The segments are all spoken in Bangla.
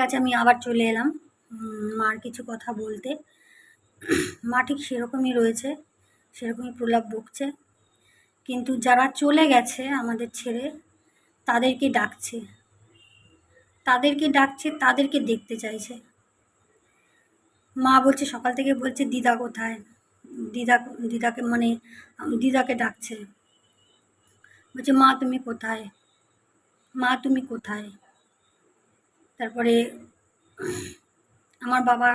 কাছে আমি আবার চলে এলাম। মার কিছু কথা বলতে। মা ঠিক সেরকমই রয়েছে, সেরকমই প্রলাপ বকছে। কিন্তু যারা চলে গেছে আমাদের ছেড়ে, তাদেরকে ডাকছে। তাদেরকে ডাকছে, তাদেরকে দেখতে চাইছে। মা বলছে, সকাল থেকে বলছে, দিদা কোথায়? দিদা, দিদাকে মানে দিদাকে ডাকছে। বলছে, মা তুমি কোথায়? মা তুমি কোথায়? তারপরে আমার বাবা,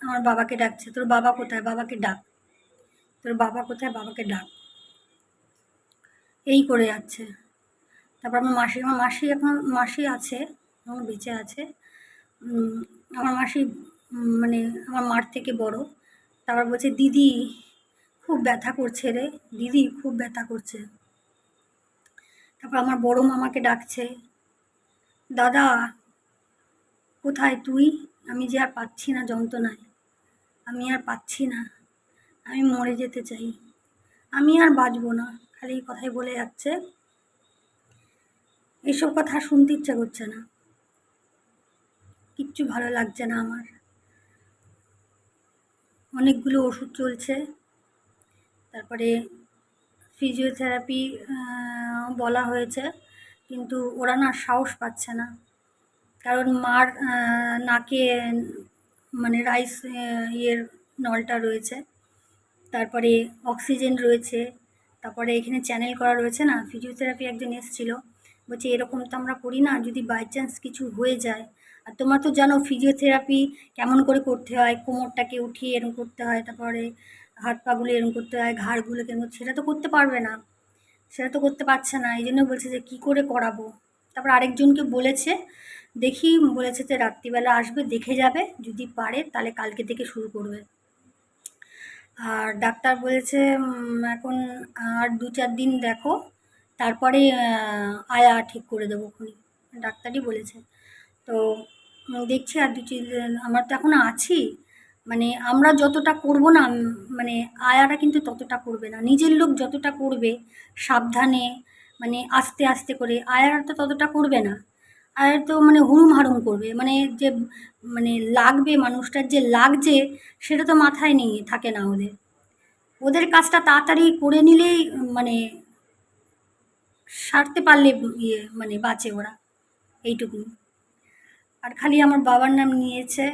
আমার বাবাকে ডাকছে, তোর বাবা কোথায়? বাবাকে ডাক। তোর বাবা কোথায়? বাবাকে ডাক। এই করে যাচ্ছে। তারপর আমার মাসি আমার মাসি এখন, মাসি আছে এখন বেঁচে আছে। আমার মাসি মানে আমার মার থেকে বড়। তারপর বলছে, দিদি, খুব ব্যথা করছে রে। দিদি, খুব ব্যথা করছে। তারপর আমার বড় মামাকে ডাকছে, দাদা কোথায় তুই? আমি যে আর পাচ্ছি না যন্ত্রণায়। আমি আর পাচ্ছি না। আমি মরে যেতে চাই। আমি আর বাঁচবো না। খালি কথাই বলে যাচ্ছে। এইসব কথা শুনতে ইচ্ছা করছে না। কিচ্ছু ভালো লাগছে না আমার। অনেকগুলো ওষুধ চলছে। তারপরে ফিজিওথেরাপি বলা হয়েছে। কিন্তু ওরা না সাহস পাচ্ছে না। কারণ মার নাকে মানে রাইস ইয়ের নলটা রয়েছে। তারপরে অক্সিজেন রয়েছে। তারপরে এখানে চ্যানেল করা রয়েছে না? ফিজিওথেরাপি একজন এসেছিল। বলছে, এরকম তো আমরা করি না। যদি বাই চান্স কিছু হয়ে যায়। আর তোমরা তো জানো ফিজিওথেরাপি কেমন করে করতে হয়। কোমরটাকে উঠিয়ে এরকম করতে হয়। তারপরে হাত পাগুলো এরকম করতে হয়। ঘাড়গুলো কেরকম সেটা তো করতে পারবে না। সেটা তো করতে পারছে না। এই জন্য বলছে যে, কী করে করাবো? তারপর আরেকজনকে বলেছে দেখি বলেছে যে রাত্রিবেলা আসবে, দেখে যাবে। যদি পারে, তাহলে কালকে থেকে শুরু করবে। আর ডাক্তার বলেছে এখন আর দু চার দিন দেখো, তারপরে আয়া ঠিক করে দেবো খুনি। ডাক্তারই বলেছে। তো দেখছি আর দু আমরা তো এখন আছি। মানে আমরা যতটা করব না মানে আয়ারা কিন্তু ততটা করবে না। নিজের লোক যতটা করবে, সাবধানে মানে আস্তে আস্তে করে, আয়ারা তো ততটা করবে না। আয়ার তো মানে হুড়ুম হাড়ুম করবে। মানে যে মানে লাগবে মানুষটার যে লাগছে, সেটা তো মাথায় নেই, থাকে না ওদের। ওদের কাজটা তাড়াতাড়ি করে নিলেই মানে সারতে পারলে ইয়ে মানে বাঁচে ওরা, এইটুকুনি। আর খালি আমার বাবার নাম নিয়েছে,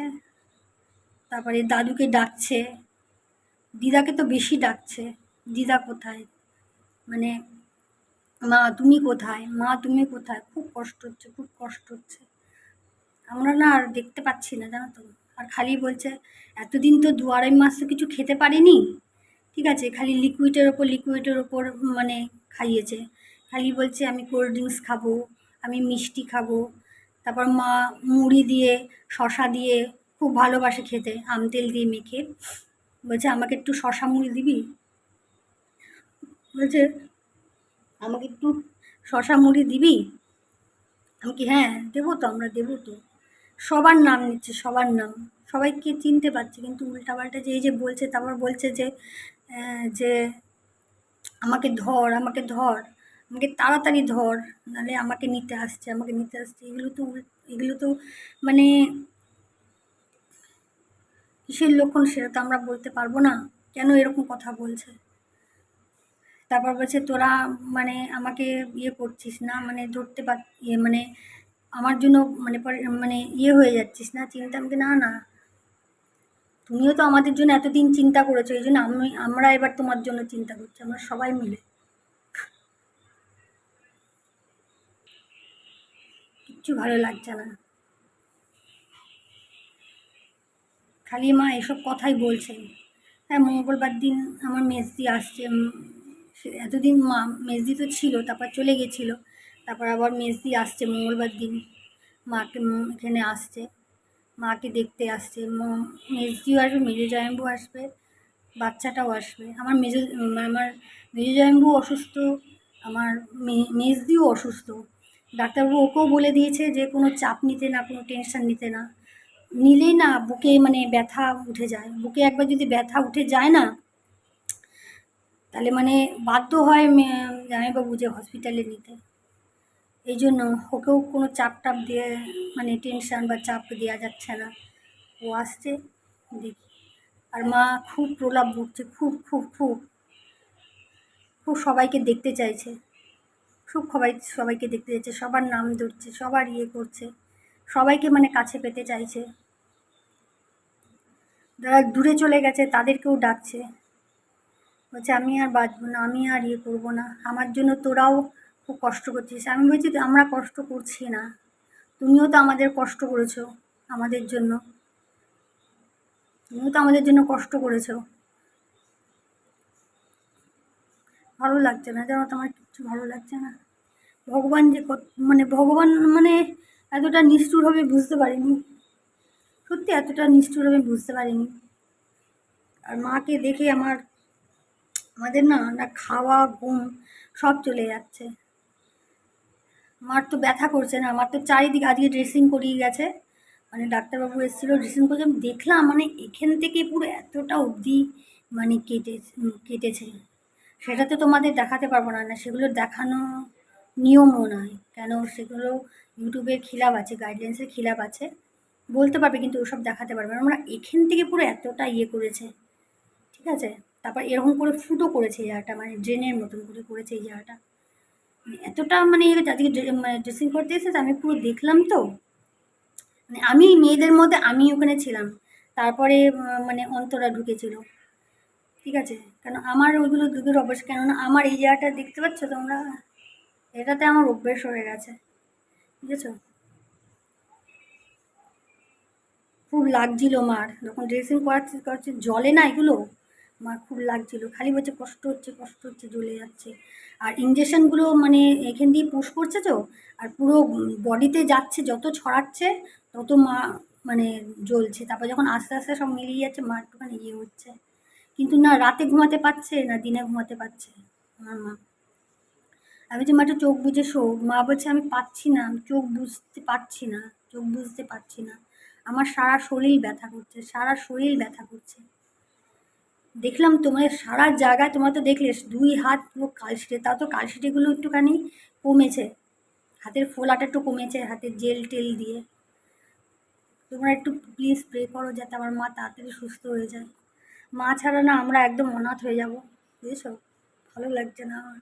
তারপরে দাদুকে ডাকছে, দিদাকে তো বেশি ডাকছে, দিদা কোথায়? মানে মা তুমি কোথায়? মা তুমি কোথায়? খুব কষ্ট হচ্ছে, খুব কষ্ট হচ্ছে। আমরা না আর দেখতে পাচ্ছি না, জানো তো। আর খালি বলছে, এতদিন তো দু আড়াই মাস তো কিছু খেতে পারিনি। ঠিক আছে, খালি লিকুইডের ওপর লিকুইডের ওপর মানে খাইয়েছে। খালি বলছে, আমি কোল্ড ড্রিঙ্কস খাব, আমি মিষ্টি খাব। তারপর মা মুড়ি দিয়ে, শশা দিয়ে খুব ভালোবাসে খেতে, আম তেল দিয়ে মেখে। বলছে, আমাকে একটু শশা মুড়ি দিবি? বলছে আমাকে একটু শশা মুড়ি দিবি? আমি কি হ্যাঁ দেবো তো, আমরা দেবো তো। সবার নাম নিচ্ছে, সবার নাম। সবাইকে চিনতে পারছি, কিন্তু উল্টাপাল্টা যে, এই যে বলছে, তারপর বলছে যে যে আমাকে ধর আমাকে ধর, আমাকে তাড়াতাড়ি ধর, নাহলে আমাকে নিতে আসছে, আমাকে নিতে আসছে। এগুলো তো এগুলো তো মানে কিসের লক্ষণ সেটা তো আমরা বলতে পারব না। কেন এরকম কথা বলছে? তারপর বলছে, তোরা মানে আমাকে ইয়ে করছিস না মানে ধরতে পার ইয়ে মানে আমার জন্য মানে মানে ইয়ে হয়ে যাচ্ছিস না, চিন্তা আমাকে না না। তুমিও তো আমাদের জন্য এতদিন চিন্তা করেছ, এই জন্য আমি, আমরা এবার তোমার জন্য চিন্তা করছি, আমরা সবাই মিলে। কিচ্ছু ভালো লাগছে না। খালি মা এসব কথাই বলছে। হ্যাঁ মঙ্গলবার দিন আমার মেজদি আসছে এতদিন মা, মেজদি তো ছিল, তারপর চলে গেছিল। তারপর আবার মেজদি আসছে, মঙ্গলবার দিন। মাকে এখানে আসছে। মাকে দেখতে আসছে। মেজদিও আসবে, মেজো জয়ম্বু আসবে, বাচ্চাটাও আসবে। আমার মেজো আমার মেজো জয়ম্বু অসুস্থ, আমার মেজদিও অসুস্থ। ডাক্তারবাবু ওকেও বলে দিয়েছে যে কোনো চাপ নিতে না, কোনো টেনশন নিতে না। নিলেই না বুকে মানে ব্যথা উঠে যায়। বুকে একবার যদি ব্যথা উঠে যায় না তাহলে মানে বাধ্য হয় জামাইবাবু যে হসপিটালে নিতে। এই জন্য ওকেও কোনো চাপ টাপ দিয়ে মানে টেনশান বা চাপ দেওয়া যাচ্ছে না। ও আসছে, দেখি। আর মা খুব প্রলাপ বকছে খুব খুব খুব। খুব সবাইকে দেখতে চাইছে। খুব সবাই, সবাইকে দেখতে চাইছে, সবার নাম ধরছে, সবার ইয়ে করছে। সবাইকে মানে কাছে পেতে চাইছে। যারা দূরে চলে গেছে, তাদেরকেও ডাকছে। বলছে, আমি আর বাঁচবো না, আমি আর ইয়ে করব না। আমার জন্য তোরাও খুব কষ্ট করছিস। আমি বলছি, আমরা কষ্ট করছি না। তুমিও তো আমাদের কষ্ট করেছ আমাদের জন্য। তুমিও তো আমাদের জন্য কষ্ট করেছ। ভালো লাগছে না জানো তো আমার কিচ্ছু ভালো লাগছে না। ভগবান যে মানে ভগবান মানে এতটা নিষ্ঠুর হবে বুঝতে পারিনি। সত্যি এতটা নিষ্ঠুর হবে বুঝতে পারিনি। আর মাকে দেখে আমার আমাদের না না খাওয়া, ঘুম সব চলে যাচ্ছে। আমার তো ব্যথা করছে না, আমার তো চারিদিকে, আজকে ড্রেসিং করিয়ে গেছে। মানে ডাক্তারবাবু এসেছিল ড্রেসিং করছে। আমি দেখলাম মানে এখান থেকে পুরো এতটা অবধি মানে কেটে কেটেছে। সেটা তো তোমাদের দেখাতে পারব না না সেগুলো দেখানো নিয়মও নয়। কেন? সেগুলো ইউটিউবের খিলাপ আছে গাইডলাইন্সের খিলাপ আছে। বলতে পারবে, কিন্তু ওসব দেখাতে পারবে না। আমরা এখান থেকে পুরো এতটা ইয়ে করেছে। ঠিক আছে? তারপর এরকম করে ফুটো করেছে এই জায়গাটা মানে ড্রেনের মতন করে করেছে এই জায়গাটা। মানে এতটা মানে আজকে মানে ড্রেসিং করতে এসেছে আমি পুরো দেখলাম তো। মানে আমি মেয়েদের মধ্যে আমি ওখানে ছিলাম। তারপরে মানে অন্তরা ঢুকেছিল। ঠিক আছে? কেন আমার ওইগুলো দুধের অভ্যাস কেননা আমার এই জায়গাটা দেখতে পাচ্ছ তোমরা? এটাতে আমার অভ্যেস হয়ে গেছে। ঠিক আছে খুব লাগছিল মার। যখন ড্রেসিং করাচ্ছে করাচ্ছে, জলে না এগুলো? মার খুব লাগছিল। খালি বলছে কষ্ট হচ্ছে কষ্ট হচ্ছে, জ্বলে যাচ্ছে। আর ইঞ্জেকশনগুলো মানে এখান দিয়ে পুশ করছে তো, আর পুরো বডিতে যাচ্ছে, যত ছড়াচ্ছে, তত মা মানে জ্বলছে। তারপর যখন আস্তে আস্তে সব মিলিয়ে যাচ্ছে, মা একটুখানি ইয়ে হচ্ছে। কিন্তু না, রাতে ঘুমাতে পারছে না, দিনে ঘুমাতে পারছে আমার মা। আমি যে মা চোখ বুঝে শো মা বলছে, আমি পাচ্ছি না, আমি চোখ বুঝতে পারছি না, চোখ বুঝতে পারছি না। আমার সারা শরীর ব্যথা করছে, সারা শরীর ব্যথা করছে। দেখলাম তোমার সারা জায়গায় তোমরা তো দেখলে, দুই হাত পুরো কালশিটে, তাও তো কালশিটেগুলো একটুখানি কমেছে। হাতের ফোলাটা একটু কমেছে, হাতের জেল টেল দিয়ে। তোমরা একটু প্লিজ স্প্রে করো যাতে আমার মা তাড়াতাড়ি সুস্থ হয়ে যায়। মা ছাড়া না আমরা একদম অনাথ হয়ে যাব, বুঝেছ? ভালো লাগছে না আমার।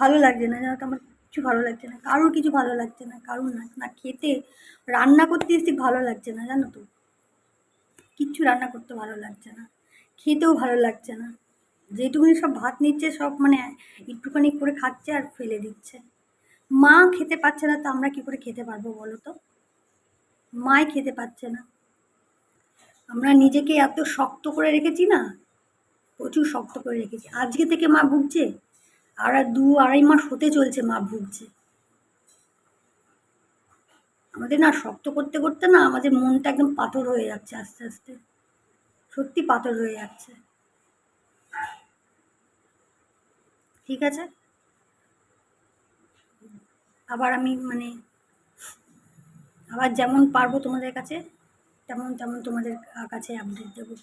ভালো লাগছে না জানো তো আমার কিছু ভালো লাগছে না, কারোর কিছু ভালো লাগছে না, কারোর না না খেতে, রান্না করতে এসে ভালো লাগছে না, জানো তো। কিচ্ছু রান্না করতে ভালো লাগছে না, খেতেও ভালো লাগছে না। যেটুকুনি সব ভাত নিচ্ছে, সব মানে একটুখানি করে খাচ্ছে আর ফেলে দিচ্ছে। মা খেতে পাচ্ছে না, তো আমরা কী করে খেতে পারব বলো তো? মাই খেতে পাচ্ছে না। আমরা নিজেকে এত শক্ত করে রেখেছি না, প্রচুর শক্ত করে রেখেছি। আজকে থেকে মা ভুগছে? আর দু আড়াই মাস হতে চলছে মা ভুগছে। আমাদের না শক্ত করতে করতে না আমাদের মনটা একদম পাথর হয়ে যাচ্ছে আস্তে আস্তে। সত্যি পাথর হয়ে যাচ্ছে। ঠিক আছে? আবার আমি মানে আবার যেমন পারব তোমাদের কাছে, তেমন তেমন তোমাদের কাছে আপডেট দেবো।